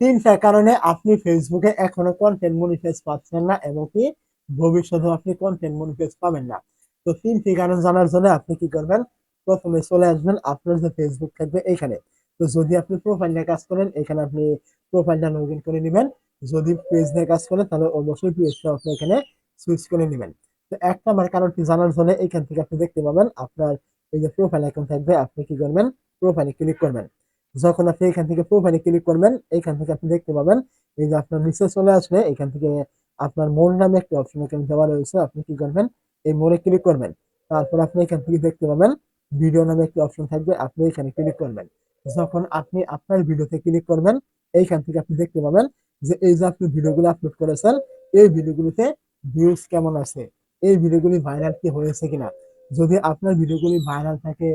তিনটা কারণে আপনি ফেসবুকে এখনও কন্টেন্ট মনিটাইজ পাচ্ছেন না এবং কি ভবিষ্যতেও আপনি কন্টেন্ট মনিটাইজ পাবেন না। তো তিনটি কারণ জানার জন্য আপনি কি করবেন? প্রথমে চলে আসবেন আপনার যে ফেসবুক থাকবে এখানে। তো যদি আপনি প্রোফাইল নিয়ে কাজ করেন, এখানে আপনি প্রোফাইলটা লগ ইন করে নেবেন। যদি পেজ নিয়ে কাজ করেন, তাহলে অবশ্যই পেজটা আপনি এখানে সুইচ করে নেবেন। তো এক নাম্বার কারণটি জানার জন্য এখান থেকে আপনি দেখতে পাবেন আপনার এই যে প্রোফাইল অ্যাকাউন্ট থাকবে, আপনি কি করবেন? প্রোফাইলে ক্লিক করবেন। যখন আপনি এখান থেকে প্রোফাইলে ক্লিক করবেন, এখান থেকে আপনি দেখতে পাবেন এই যে আপনার নিচে চলে আসলে এখান থেকে আপনার মোর নামে একটি অপশন এখানে দেওয়া রয়েছে, আপনি কি করবেন? এই মোড়ে ক্লিক করবেন। তারপর আপনি এখান থেকে দেখতে পাবেন ভিডিও নামে একটি অপশন থাকবে, আপনি এখানে ক্লিক করবেন। যখন আপনি আপনার ভিডিওতে ক্লিক করবেন, এইখান থেকে আপনি দেখতে পাবেন যে এই যে আপনি ভিডিওগুলো আপলোড করেছেন, এই ভিডিওগুলিতে ভিউজ কেমন আছে? এই ভিডিওগুলি ভাইরাল কি হয়েছে কিনা? যদি আপনার ভিডিওগুলি ভাইরাল থাকে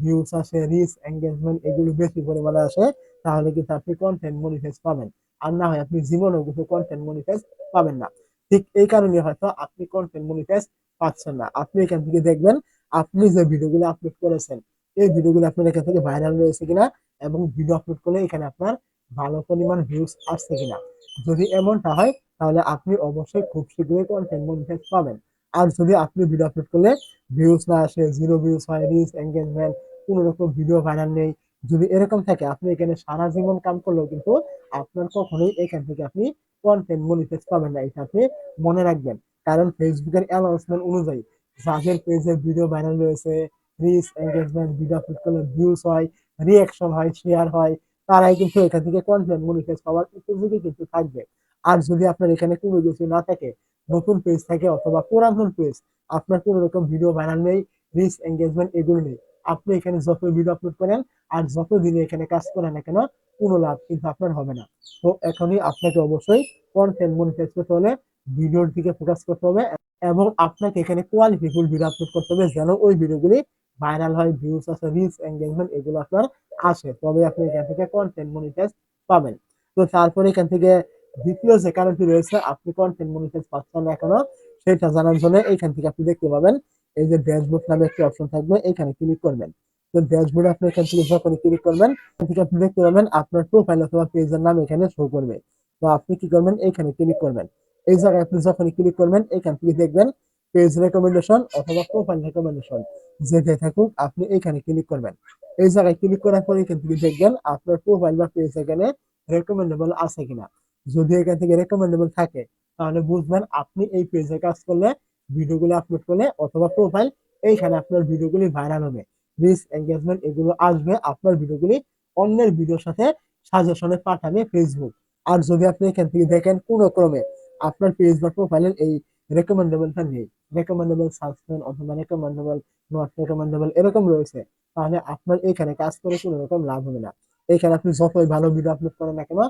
ভিউস আসে রিচ এঙ্গেজমেন্ট এগুলো বেশি পরিমাণে আসে, তাহলে কিন্তু আপনি কন্টেন্ট মনিটাইজ পাবেন। আর না হয় আপনি জীবনেও কিন্তু কন্টেন্ট মনিটাইজ পাবেন না। ঠিক এই কারণে হয়তো আপনি কন্টেন্ট মনিটাইজ পাচ্ছেন না। আপনি এখান থেকে দেখবেন, আপনি যে ভিডিওগুলো আপলোড করেছেন, এই ভিডিওগুলো আপনার এখান থেকে ভাইরাল রয়েছে কিনা এবং ভিডিও আপলোড করলে এখানে আপনার ভালো পরিমাণ ভিউজ আসছে কিনা। যদি এমনটা হয়, তাহলে আপনি অবশ্যই খুব শীঘ্রই কন্টেন্ট মনিটাইজ পাবেন। আর যদি আপনি ভিডিও আপলোড করলে ভিউজ না আসে জিরো ভিউজ হয় রিচ এঙ্গেজমেন্ট কোনো রকম ভিডিও ভাইরাল নেই। যদি এরকম থাকে, আপনি এখানে সারা জীবন কাম করলেও কিন্তু আপনার কখনোই এখান থেকে আপনি কন্টেন্ট মনিটাইজ পাবেন না, এটা আপনি মনে রাখবেন। কারণ ফেসবুকের অ্যানাউন্সমেন্ট অনুযায়ী যাদের পেজে ভিডিও ভাইরাল রয়েছে রিচ এঙ্গেজমেন্ট ভিডিও আপলোড করলে ভিউজ হয় রিয়াকশন হয় শেয়ার হয়, তারাই কিন্তু এখান থেকে কন্টেন্ট মনিটাইজ পাওয়ার উপযোগী কিন্তু থাকবে। আর যদি আপনার এখানে কোনো কিছু না থাকে নতুন পেজ থাকে অথবা পুরাতন পেজ আপনার কোনো রকম ভিডিও ভাইরাল নেই রিচ এঙ্গেজমেন্ট এগুলো নেই। আপনি এখানে যত ভিডিও আপলোড করেন আর যত দিনে এখানে কাজ করেন না কেন, কোনো লাভ কিন্তু আপনার হবে না। তো এখনই আপনাকে অবশ্যই কন্টেন্ট মনিটাইজ করতে হলে ভিডিওর দিকে ফোকাস করতে হবে এবং আপনাকে এখানে কোয়ালিটিফুল ভিডিও আপলোড করতে হবে যেন ওই ভিডিওগুলি ভাইরাল হয় ভিউস আছে রিচ এঙ্গেজমেন্ট এগুলো আপনার আসে তবে আপনি এখান থেকে কন্টেন্ট মনিটাইজ পাবেন। তো তারপরে এখান থেকে দ্বিতীয় যে কারণটি রয়েছে, আপনি কন্টেন্ট মনিটাইজ পাচ্ছেন না এখনও সেটা জানার জন্য এইখান থেকে আপনি দেখতে পাবেন। এই যে ড্যাশবোর্ড নামে একটি অপশন থাকবে এখানে ক্লিক করবেন। তো ড্যাশবোর্ডে আপনি এখান থেকে যখন ক্লিক করবেন, এখান থেকে আপনি দেখতে পাবেন আপনার প্রোফাইল অথবা পেজের নাম এখানে শো করবে। তো আপনি কি করবেন? এখানে ক্লিক করবেন। এই জায়গায় আপনি যখন ক্লিক করবেন এখান থেকে দেখবেন পেজ রেকমেন্ডেশন অথবা প্রোফাইল রেকমেন্ডেশন যেটাই থাকুক, আপনি এখানে ক্লিক করবেন। এই জায়গায় ক্লিক করার পর এখান থেকে দেখবেন আপনার প্রোফাইল বা পেজ এখানে রেকমেন্ডেবল আছে কিনা। যদি এখান থেকে রেকমেন্ডেবল থাকে, তাহলে বুঝবেন আপনি এই পেজে কাজ করলে ভিডিওগুলো আপলোড করলে অথবা প্রোফাইল এইখানে আপনার ভিডিওগুলি ভাইরাল হবে। রিচ এঙ্গেজমেন্ট এগুলো আসবে আপনার ভিডিওগুলি অন্যের ভিডিওর সাথে সাজেশনে পাঠাবে ফেসবুক আর যদি আপনি এখান থেকে দেখেন কোনো ক্রমে আপনার পেজ বা প্রোফাইলের এই রেকমেন্ডেবলটা নেই রেকমেন্ডেবল সাসপেন্ড অথবা রেকমেন্ডেবল নট রেকমেন্ডেবল এরকম রয়েছে, তাহলে আপনার এখানে কাজ করে কোনো রকম লাভ হবে না। এখানে আপনি যতই ভালো ভিডিও আপলোড করেন না কেন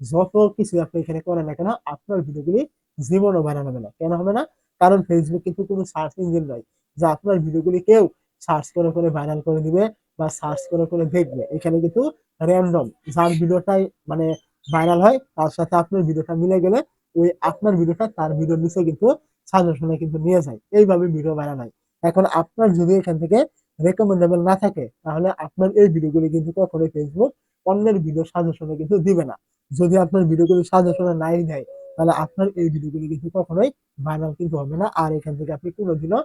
যত কিছু আপনি এখানে করেন না কেন, আপনার ভিডিওগুলি জীবনও ভাইরাল হবে না। কেন হবে না? কারণ ফেসবুক কিন্তু কোনো সার্চ ইঞ্জিন নয়, যে আপনার ভিডিওগুলি কেউ সার্চ করে করে ভাইরাল করে দিবে বা সার্চ করে করে দেখবে। এখানে কিন্তু র্যান্ডম যার ভিডিওটাই মানে ভাইরাল হয়, তার সাথে আপনার ভিডিওটা মিলে গেলে ওই আপনার ভিডিওটা তার ভিডিওর নিচে কিন্তু সাজেশনে কিন্তু নিয়ে যায়। এইভাবে ভিডিও ভাইরাল হয়। এখন আপনার যদি এখান থেকে রেকমেন্ডেবল না থাকে, তাহলে আপনার এই ভিডিওগুলি কিন্তু কখনোই ফেসবুক অন্যের ভিডিও সাজেশনে কিন্তু দিবে না। যদি আপনার ভিডিওগুলি সাজেশন নাই দেয়, তাহলে আপনার এই ভিডিওগুলি কিন্তু কখনোই ভাইরাল কিন্তু হবে না। আর এখান থেকে আপনি কোনোদিনও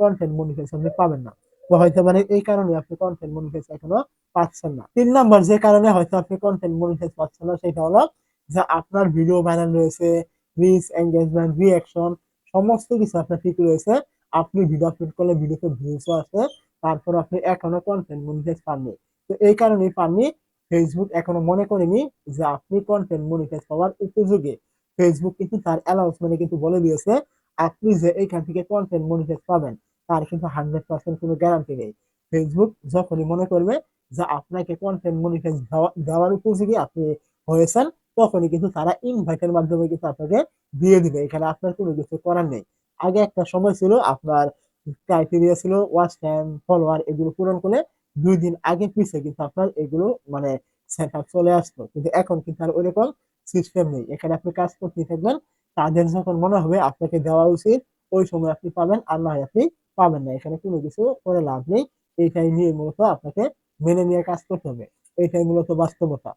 কন্টেন্ট মনিটাইজেশন পাবেন না। তো হয়তো মানে এই কারণে আপনি কন্টেন্ট মনিটাইজ এখনও পাচ্ছেন না। তিন নাম্বার যে কারণে হয়তো আপনি কন্টেন্ট মনিটাইজ পাচ্ছেন না, সেটা হলো যে আপনার ভিডিও ভাইরাল রয়েছে রিচ এঙ্গেজমেন্ট রিয়াকশন সমস্ত কিছু আপনার ঠিক রয়েছে। আপনি ভিডিও আপলোড করলে ভিডিওতে ভিউসও আছে তারপর আপনি এখনও কন্টেন্ট মনিটাইজ পাননি। তো এই কারণেই পাননি ফেসবুক এখনও মনে করেনি যে আপনি কন্টেন্ট মনিটাইজ পাওয়ার উপযোগী। ফেসবুক কিন্তু তার অ্যানাউন্সমেন্টে কিন্তু বলে দিয়েছে, আপনি যে এইখান থেকে কন্টেন্ট মনিটাইজ পাবেন, তার কিন্তু হান্ড্রেড পার্সেন্ট কোনো গ্যারান্টি নেই। ফেসবুক যখনই মনে করবে যে আপনাকে কন্টেন্ট মনিটাইজ দেওয়ার উপযোগী আপনি হয়েছেন, তখনই কিন্তু তারা ইনভাইটের মাধ্যমে কিন্তু আপনাকে দিয়ে দিবে। এখানে আপনার কোনো কিছু করার নেই। আগে একটা সময় ছিল, আপনার ক্রাইটেরিয়া ছিল ওয়াচ টাইম ফলোয়ার এগুলো পূরণ করলে দুই দিন আগে পিছিয়ে কিন্তু আপনার এগুলো মানে সেট চলে আসতো কিন্তু এখন কিন্তু আর ওইরকম সিস্টেম নেই। এখানে আপনি কাজ করতে থাকবেন, তাদের যখন মনে হবে আপনাকে দেওয়া উচিত, ওই সময় আপনি পাবেন, আর না হয় আপনি পাবেন না। এখানে কোনো কিছু করে লাভ নেই। এইটাই নিয়ে মূলত আপনাকে মেনে নিয়ে কাজ করতে হবে। এইটাই মূলত বাস্তবতা।